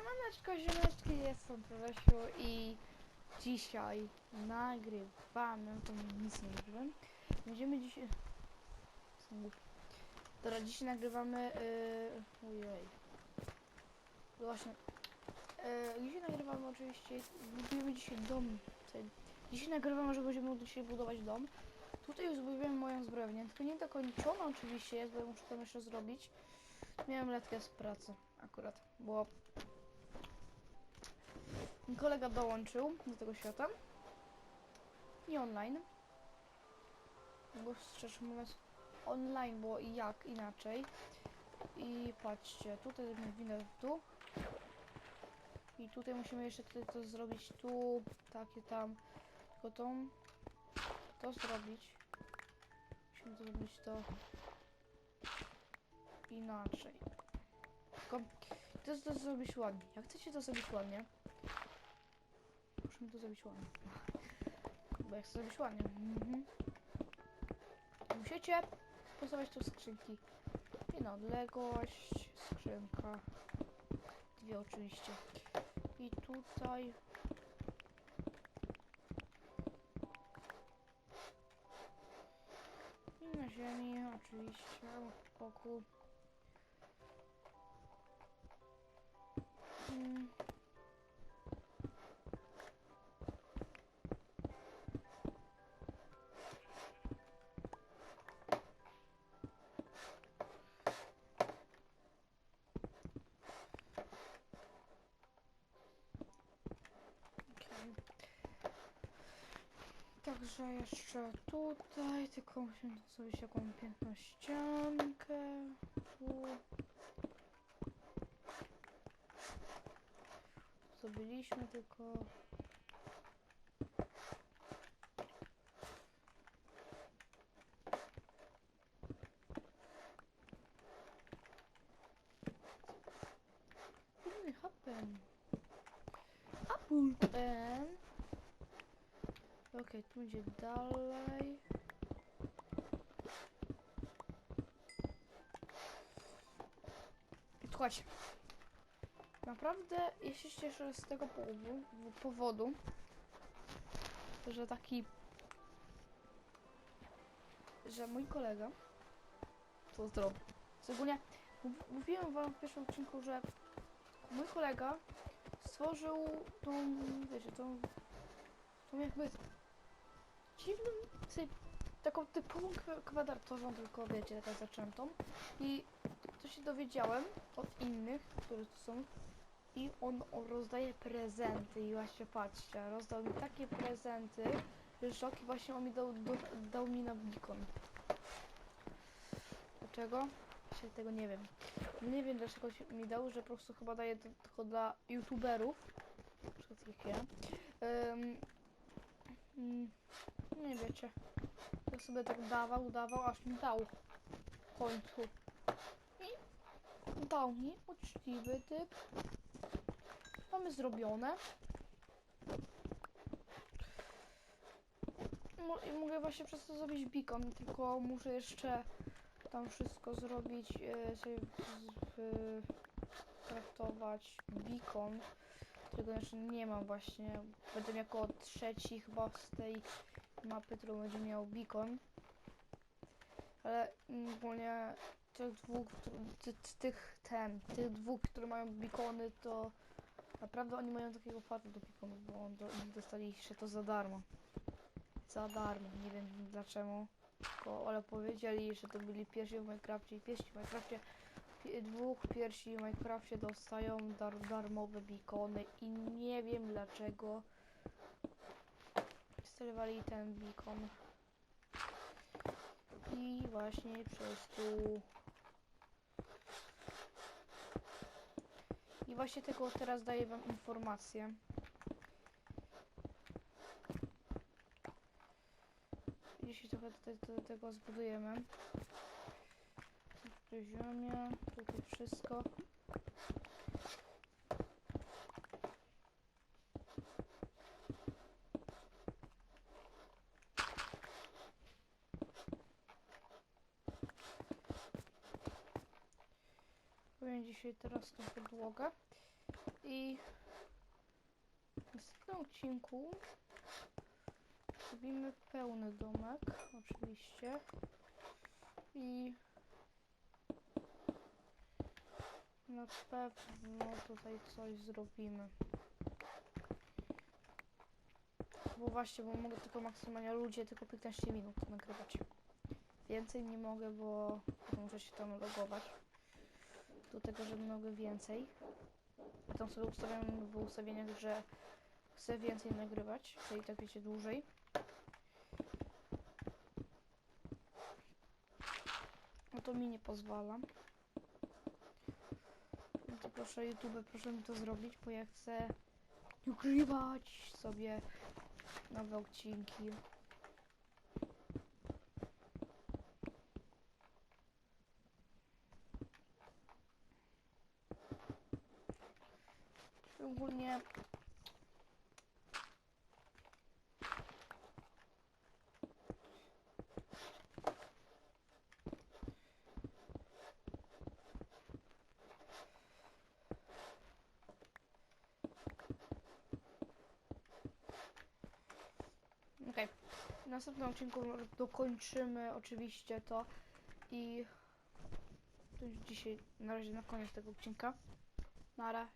Siemaneczko, ziomeczki, jestem Prolesiu i dzisiaj nagrywamy, to nic nie nagrywam, będziemy dzisiaj... Dobra, dzisiaj nagrywamy, yy... ojej. Właśnie, yy, dzisiaj nagrywamy oczywiście, budujemy dzisiaj dom, dzisiaj nagrywamy, że będziemy dzisiaj budować dom. Tutaj już zbudowiłem moją zbrojownię, tylko nie dokończona oczywiście jest, bo muszę to jeszcze zrobić. Miałem letkę z pracy akurat, bo kolega dołączył do tego świata. Nie online. Bo szczerze mówiąc online, bo i jak inaczej. I patrzcie, tutaj zrobimy winę dół. I tutaj musimy jeszcze tutaj to zrobić tu, takie tam. Tylko tą, to zrobić. Musimy to zrobić to inaczej. Jest to zrobić ładnie. Jak chcecie to zrobić ładnie, musimy to zrobić ładnie. Bo jak chcę zrobić ładnie, mhm. musicie postawić tu skrzynki. Jedna odległość, skrzynka. Dwie oczywiście. I tutaj ziemi oczywiście, boku. Także jeszcze tutaj, tylko musimy zrobić jaką piękną ściankę. Tu. Zrobiliśmy tylko... What did happen? Apple Okej, tu idzie dalej. Słuchajcie. Naprawdę, ja się cieszę z tego powodu, że taki, że mój kolega to zrobił. Szczególnie mów- mówiłem wam w pierwszym odcinku, że mój kolega stworzył tą, wiecie, tą, tą jakby dziwną, taką typową kwa- kwadratową, tylko wiecie, taka zaczętą. I to się dowiedziałem od innych, którzy tu są. I on, rozdaje prezenty i właśnie patrzcie, rozdał mi takie prezenty, że szok i właśnie on mi dał, do, dał mi na beacon. Dlaczego? Się tego nie wiem. Nie wiem dlaczego mi dał, że po prostu chyba daje to tylko dla youtuberów. Jak ja. Mm, nie wiecie. Ja sobie tak dawał, dawał, aż mi dał. W końcu. I dał mi uczciwy typ. Mamy zrobione. Mo- I mogę właśnie przez to zrobić beacon, tylko muszę jeszcze tam wszystko zrobić, e, sobie traktować beacon, którego jeszcze nie mam właśnie. Będę jako trzeci chyba z tej mapy, którą będzie miał beacon. Ale ogólnie tych dwóch, tych ten, tych dwóch, które mają beacony, to naprawdę oni mają takiego farta do beaconów, bo on do, dostali się to za darmo. Za darmo, nie wiem dlaczego. Tylko, ale powiedzieli, że to byli pierwsi w Minecrafcie i pierwsi w Minecrafcie dwóch pierwsi w Minecrafcie dostają dar, darmowe beacony i nie wiem dlaczego instalowali ten beacon. I właśnie przez tu. Właśnie tego teraz daję wam informację. Jeśli trochę do tego zbudujemy. Tu ziemia, tutaj wszystko. Powiem dzisiaj teraz tą podłogę. I w następnym odcinku zrobimy pełny domek, oczywiście. I na pewno tutaj coś zrobimy. Bo właśnie, bo mogę tylko maksymalnie ludzie tylko 15 minut nagrywać. Więcej nie mogę, bo muszę się tam logować. Do tego, że mogę więcej. Tam sobie ustawiam w ustawieniach, że chcę więcej nagrywać, czyli tak wiecie dłużej. No to mi nie pozwala. No to proszę YouTube, proszę mi to zrobić, bo ja chcę nagrywać sobie nowe odcinki. Ogólnie Okej. W następnym odcinku dokończymy oczywiście to i to już dzisiaj na razie na koniec tego odcinka. Nara.